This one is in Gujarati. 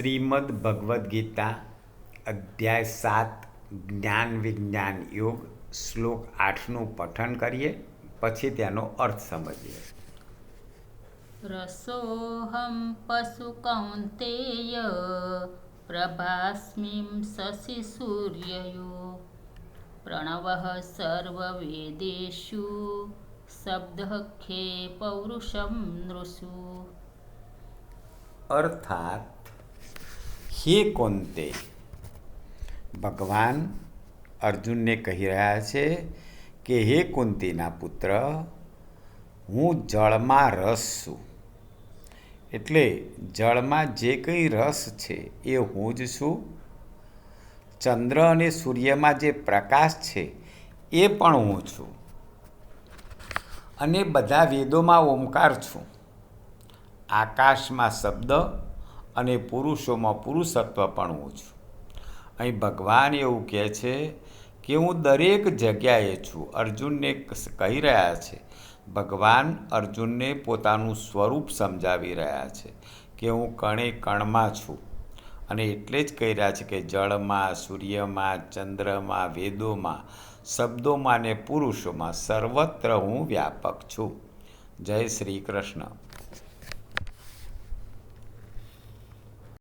શ્રીમદ ભગવદ્ ગીતા અધ્યાય સાત જ્ઞાન વિજ્ઞાન યોગ શ્લોક આઠનું પઠન કરીએ પછી તેનો અર્થ સમજીએ. રસોહમ પશુ કૌંતેય પ્રભાસ્મિ શશિ સૂર્યયો. પ્રણવ સર્વવેદેશુ શબ્દ ખે પૌરુષમ નૃષુ. અર્થાત હે કોંતે ભગવાન અર્જુનને કહી રહ્યા છે કે, હે કુંતીના પુત્ર, હું જળમાં રસ છું. એટલે જળમાં જે કંઈ રસ છે એ હું જ છું. ચંદ્ર અને સૂર્યમાં જે પ્રકાશ છે એ પણ હું છું. અને બધા વેદોમાં ઓમકાર છું. આકાશમાં શબ્દ અને પુરુષોમાં પુરુષત્વ પણ હું છું અહીં ભગવાન એવું કહે છે કે હું દરેક જગ્યાએ છું. અર્જુનને કહી રહ્યા છે. ભગવાન અર્જુનને પોતાનું સ્વરૂપ સમજાવી રહ્યા છે કે હું કણે કણમાં છું. અને એટલે જ કહી રહ્યા છે કે જળમાં, સૂર્યમાં, ચંદ્રમાં, વેદોમાં, શબ્દોમાં ને પુરુષોમાં સર્વત્ર હું વ્યાપક છું. જય શ્રી કૃષ્ણ.